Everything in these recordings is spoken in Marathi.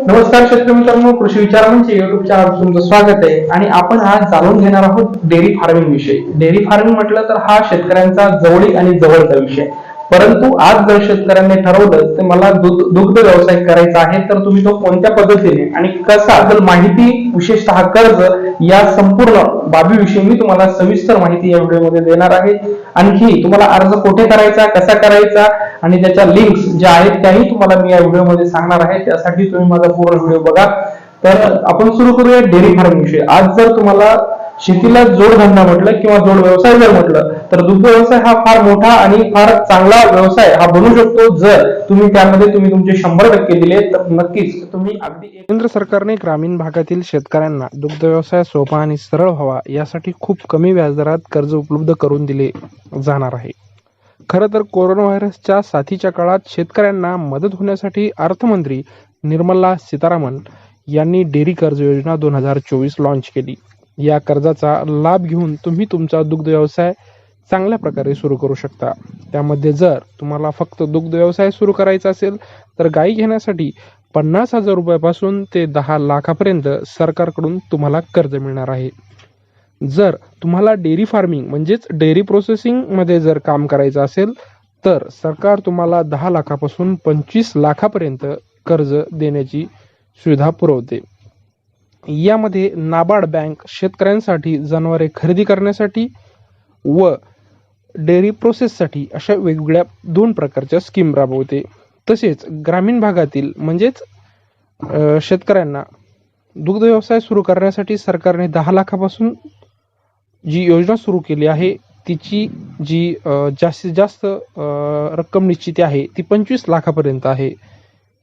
नमस्कार शेतकरी मित्रांनो कृषी विचार म्हणजे युट्यूब चॅनल तुमचं स्वागत आहे. आणि आपण आज जाणून घेणार आहोत डेअरी फार्मिंग विषयी. डेअरी फार्मिंग म्हटलं तर हा शेतकऱ्यांचा जवळीक आणि जवळचा विषय. परंतु आज जर शेतकऱ्यांनी ठरवलं ते मला दुग्ध व्यवसाय करायचा आहे तर तुम्ही तो कोणत्या पद्धतीने आणि कसा तर माहिती विशेषतः कर्ज या संपूर्ण बाबीविषयी मी तुम्हाला सविस्तर माहिती या व्हिडिओमध्ये देणार आहे. आणखी तुम्हाला अर्ज कुठे करायचा कसा करायचा आणि त्याच्या लिंक्स ज्या आहेत त्याही तुम्हाला मी या व्हिडिओमध्ये सांगणार आहे. त्यासाठी तुम्ही माझा पूर्ण व्हिडिओ बघा. तर आपण सुरू करूया डेअरी फार्मिंग विषयी आज जर तुम्हाला शेतीला जोडधंदा म्हटलं किंवा जोड व्यवसाय जर म्हटलं तर दुग्ध व्यवसाय हा फार मोठा आणि फार चांगला व्यवसाय हा बनू शकतो जर तुम्ही त्यामध्ये तुम्ही तुमचे शंभर टक्के दिले तर नक्कीच तुम्ही अगदी केंद्र सरकारने ग्रामीण भागातील शेतकऱ्यांना दुग्ध व्यवसाय सोपा आणि सरळ व्हावा यासाठी खूप कमी व्याजदरात कर्ज उपलब्ध करून दिले जाणार आहे. खरं तर कोरोना व्हायरसच्या साथीच्या काळात शेतकऱ्यांना मदत होण्यासाठी अर्थमंत्री निर्मला सीतारामन यांनी डेअरी कर्ज योजना दोन हजार चोवीस लॉन्च केली. या कर्जाचा लाभ घेऊन तुम्ही तुमचा दुग्ध व्यवसाय चांगल्या प्रकारे सुरू करू शकता. त्यामध्ये जर तुम्हाला फक्त दुग्ध व्यवसाय सुरू करायचा असेल तर गाई घेण्यासाठी पन्नास हजार रुपयापासून ते दहा लाखापर्यंत सरकारकडून तुम्हाला कर्ज मिळणार आहे. जर तुम्हाला डेअरी फार्मिंग म्हणजेच डेअरी प्रोसेसिंगमध्ये जर काम करायचं असेल तर सरकार तुम्हाला दहा लाखापासून पंचवीस लाखापर्यंत कर्ज देण्याची सुविधा पुरवते. यामध्ये नाबार्ड बँक शेतकऱ्यांसाठी जनावरे खरेदी करण्यासाठी व डेअरी प्रोसेससाठी अशा वेगवेगळ्या दोन प्रकारच्या स्कीम राबवते. तसेच ग्रामीण भागातील म्हणजेच शेतकऱ्यांना दुग्ध व्यवसाय सुरू करण्यासाठी सरकारने दहा लाखापासून जी योजना सुरू केली आहे तिची जी जास्तीत जास्त रक्कम निश्चित आहे ती पंचवीस लाखापर्यंत आहे.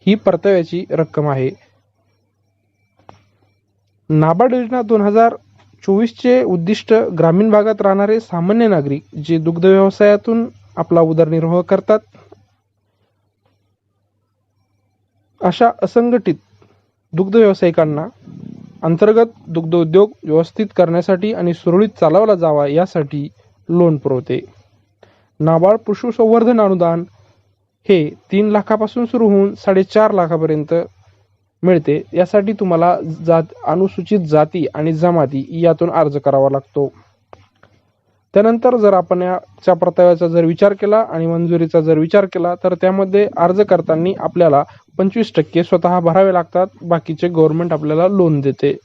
ही परताव्याची रक्कम आहे. नाबार्ड योजना दोन हजार चोवीसचे उद्दिष्ट ग्रामीण भागात राहणारे सामान्य नागरिक जे दुग्ध व्यवसायातून आपला उदरनिर्वाह करतात. अशा असंघटित दुग्ध व्यावसायिकांना अंतर्गत दुग्ध उद्योग व्यवस्थित करण्यासाठी आणि सुरळीत चालवला जावा यासाठी लोन पुरवते. नाबार्ड पशुसंवर्धन अनुदान हे तीन लाखापासून सुरू होऊन साडेचार लाखापर्यंत मिळते. यासाठी तुम्हाला जात अनुसूचित जाती आणि जमाती यातून अर्ज करावा लागतो. त्यानंतर जर आपण याच्या परताव्याचा जर विचार केला आणि मंजुरीचा जर विचार केला तर त्यामध्ये अर्ज करताना आपल्याला पंचवीस टक्के स्वतः भरावे लागतात. बाकीचे गव्हर्नमेंट आपल्याला लोन देते.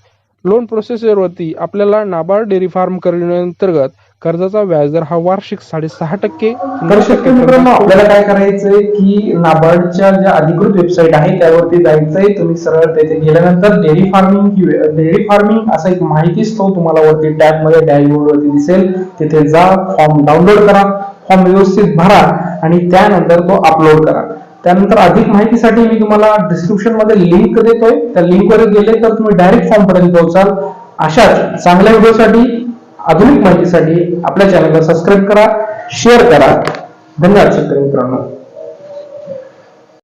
लोन प्रोसेसरवरती आपल्याला नाबार्ड डेअरी फार्म करण्याअंतर्गत कर्जाचा व्याजदर हा वार्षिक साडेसहा टक्के आपल्याला काय करायचंय की नाबार्डच्या ज्या अधिकृत वेबसाईट आहे त्यावरती जायचंय. तुम्ही सरळ तेथे गेल्यानंतर डेअरी फार्मिंग डेअरी फार्मिंग असा एक माहिती स्टोर तुम्हाला वरती टॅबमध्ये डॅशबोर्ड वरती दिसेल. तिथे जा फॉर्म डाउनलोड करा फॉर्म व्यवस्थित भरा आणि त्यानंतर तो अपलोड करा. त्यानंतर अधिक माहितीसाठी मी तुम्हाला डिस्क्रिप्शनमध्ये लिंक देतोय. त्या लिंक वर गेले तर तुम्ही डायरेक्ट फॉर्म पर्यंत पोहोचाल. अशाच चांगल्या व्हिडिओसाठी आधुनिक माहितीसाठी आपल्या चॅनलला सबस्क्राईब करा शेअर करा. धन्यवाद शेतकरी मित्रांनो.